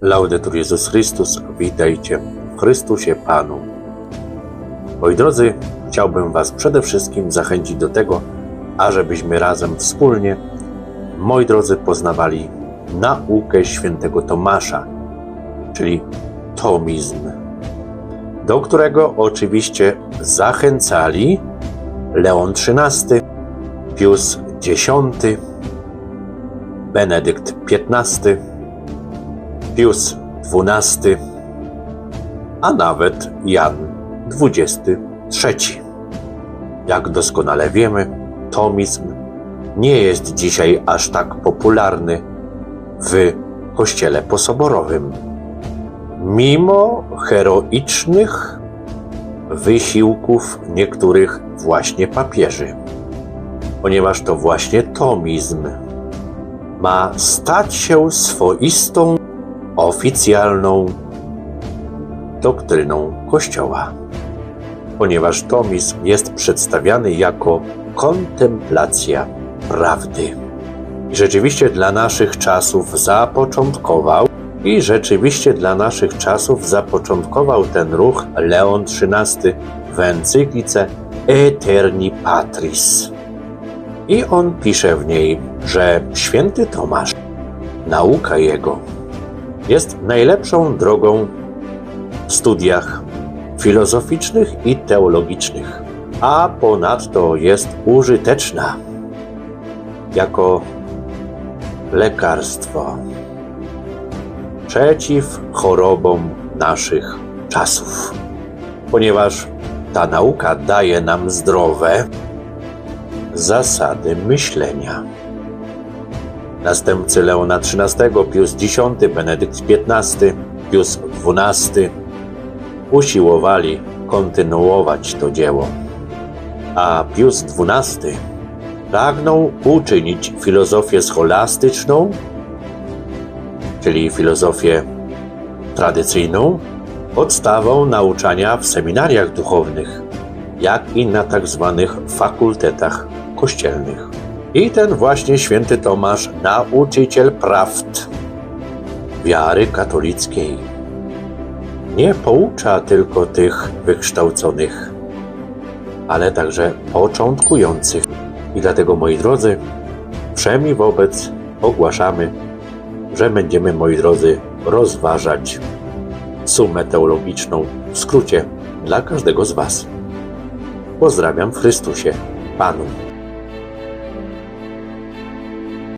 Laudetur Jezus Chrystus, witajcie w Chrystusie Panu. Moi drodzy, chciałbym Was przede wszystkim zachęcić do tego, ażebyśmy razem wspólnie, moi drodzy, poznawali naukę świętego Tomasza, czyli tomizm, do którego oczywiście zachęcali Leon XIII, Pius X, Benedykt XV, Pius XII, a nawet Jan XXIII. Jak doskonale wiemy, tomizm nie jest dzisiaj aż tak popularny w kościele posoborowym. Mimo heroicznych wysiłków niektórych właśnie papieży, ponieważ to właśnie tomizm ma stać się swoistą, oficjalną doktryną Kościoła, ponieważ tomizm jest przedstawiany jako kontemplacja prawdy. I rzeczywiście dla naszych czasów zapoczątkował i rzeczywiście dla naszych czasów zapoczątkował ten ruch Leon XIII w encyklice Eterni Patris. I on pisze w niej, że święty Tomasz, nauka jego, jest najlepszą drogą w studiach filozoficznych i teologicznych, a ponadto jest użyteczna jako lekarstwo przeciw chorobom naszych czasów, ponieważ ta nauka daje nam zdrowe zasady myślenia. Następcy Leona XIII, Pius X, Benedykt XV, Pius XII usiłowali kontynuować to dzieło, a Pius XII pragnął uczynić filozofię scholastyczną, czyli filozofię tradycyjną, podstawą nauczania w seminariach duchownych, jak i na tak zwanych fakultetach kościelnych. I ten właśnie święty Tomasz, nauczyciel prawd wiary katolickiej, nie poucza tylko tych wykształconych, ale także początkujących. I dlatego, moi drodzy, wszemi wobec ogłaszamy, że będziemy, moi drodzy, rozważać sumę teologiczną w skrócie dla każdego z Was. Pozdrawiam w Chrystusie, Panu.